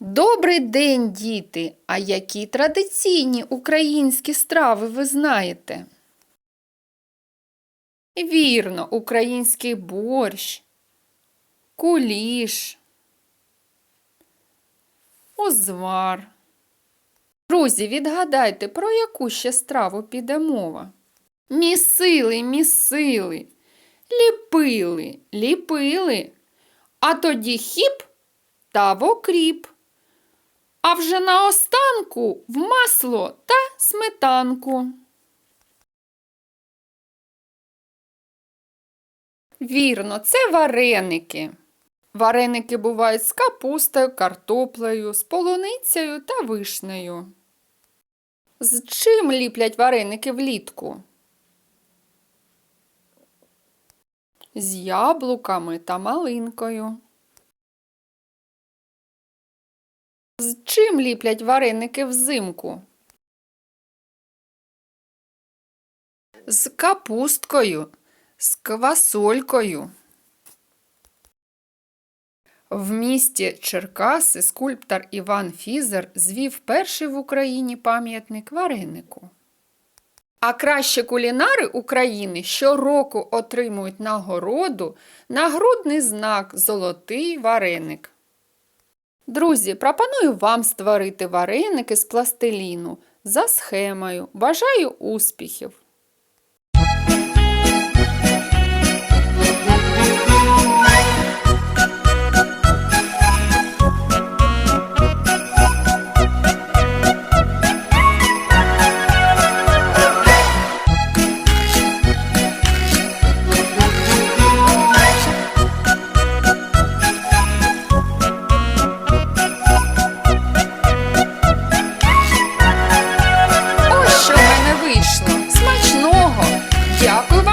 Добрий день, діти! А які традиційні українські страви ви знаєте? Вірно, український борщ, куліш, узвар. Друзі, відгадайте, про яку ще страву піде мова? Місили, місили, ліпили, ліпили, а тоді хіп та в окріп. А вже наостанку в масло та сметанку. Вірно, це вареники. Вареники бувають з капустою, картоплею, з полуницею та вишнею. З чим ліплять вареники влітку? З яблуками та малинкою. З чим ліплять вареники взимку? З капусткою, з квасолькою. В місті Черкаси скульптор Іван Фізер звів перший в Україні пам'ятник варенику. А кращі кулінари України щороку отримують нагороду нагрудний знак Золотий вареник. Друзі, пропоную вам створити вареники з пластиліну за схемою. Бажаю успіхів! затишно, смачного. Дякую.